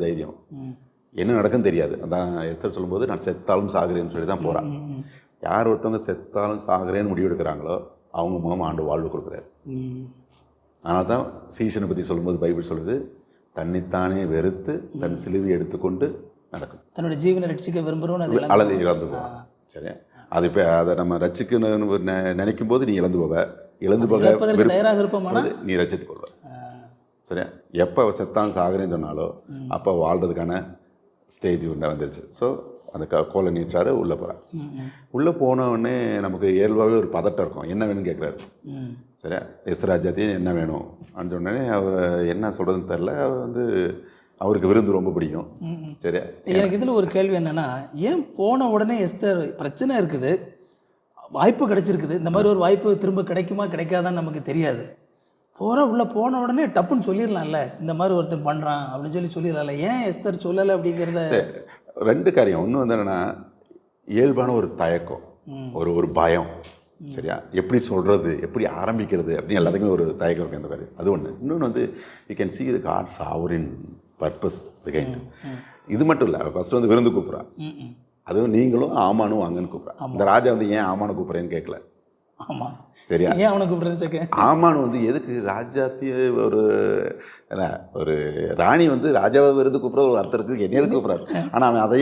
தைரியம். என்ன நடக்குன்னு தெரியாது. அதான் எஸ்தர் சொல்லும்போது நான் செத்தாலும் சாகுறேன்னு சொல்லி தான் போகிறான் யார் ஒருத்தவங்க செத்தாலும் சாகுறேன்னு முடிவு எடுக்கிறாங்களோ அவங்க மூலம் ஆண்டு வாழ்வு கொடுக்குறாரு. அதனால தான் சீசனை பற்றி சொல்லும்போது பைபிள் சொல்லுது தன்னைத்தானே வெறுத்து தன் சிலுவை எடுத்துக்கொண்டு நடக்கும். தன்னோட ஜீவனை ரட்சிக்க விரும்புகிறோன்னு அது அல்லது இழந்து போவான் சரியா? அது இப்போ அதை நம்ம ரசிக்கணும்னு நெ- நினைக்கும் போது நீ இழந்து போவ. இழந்து போக தயாராக இருப்போமானா? போது நீ ரசித்துக் கொள்வ. சரியா? எப்போ செத்தான் சாகுறேன்னு சொன்னாலோ அப்போ வாழ்றதுக்கான ஸ்டேஜ் ஒன்று வந்துருச்சு. ஸோ அந்த க கோலை நீட்டுறாரு உள்ளே போகிறார் உள்ளே போன உடனே நமக்கு இயல்பாகவே ஒரு பதட்டம் இருக்கும். என்ன வேணும்னு கேட்குறாரு. சரியா? எஸ்ராஜாத்தி என்ன வேணும்? அப்படின்னு உடனே அவ என்ன சொல்கிறதுன்னு தெரில அவ வந்து அவருக்கு விருந்து ரொம்ப பிடிக்கும். சரியா? எனக்கு இதில் ஒரு கேள்வி என்னன்னா ஏன் போன உடனே எஸ்தர் பிரச்சனை இருக்குது? வாய்ப்பு கிடைச்சிருக்குது. இந்த மாதிரி ஒரு வாய்ப்பு திரும்ப கிடைக்குமா கிடைக்காதான்னு நமக்கு தெரியாது. போகிற உள்ளே போன உடனே டப்புன்னு சொல்லிடலாம்ல இந்த மாதிரி ஒருத்தன் பண்ணுறான் அப்படின்னு சொல்லி சொல்லிடலாம்ல ஏன் எஸ்தர் சொல்லலை அப்படிங்கிறத? ரெண்டு காரியம். ஒன்று வந்து என்னென்னா இயல்பான ஒரு தயக்கம். ஒரு ஒரு பயம். சரியா? எப்படி சொல்கிறது எப்படி ஆரம்பிக்கிறது அப்படின்னு எல்லாத்துக்குமே ஒரு தயக்கம் இருக்கும் அந்த மாதிரி. அது ஒன்று இன்னொன்று வந்து you can see the God sovereign purpose behind. இது மட்டும் இல்லை ஃபர்ஸ்ட் வந்து விருந்து கூப்பிட்றா. அதுவும் நீங்களும் ஆமானும் வாங்கன்னு கூப்பிட்றா. இந்த ராஜா வந்து ஏன் ஆமானு கூப்பிட்றேன்னு கேட்கல ஆமாம் சரியா? ஏன் அவனை கூப்பிட்றேன்னு சொக்க ஆமான் வந்து எதுக்கு ராஜாத்திய ஒரு என்ன ஒரு ராணி வந்து ராஜாவை விருது கூப்பிட்ற ஒரு அர்த்தம் இருக்குது என்ன கூப்பிட்றாரு? ஆனால் அவன் அதையும்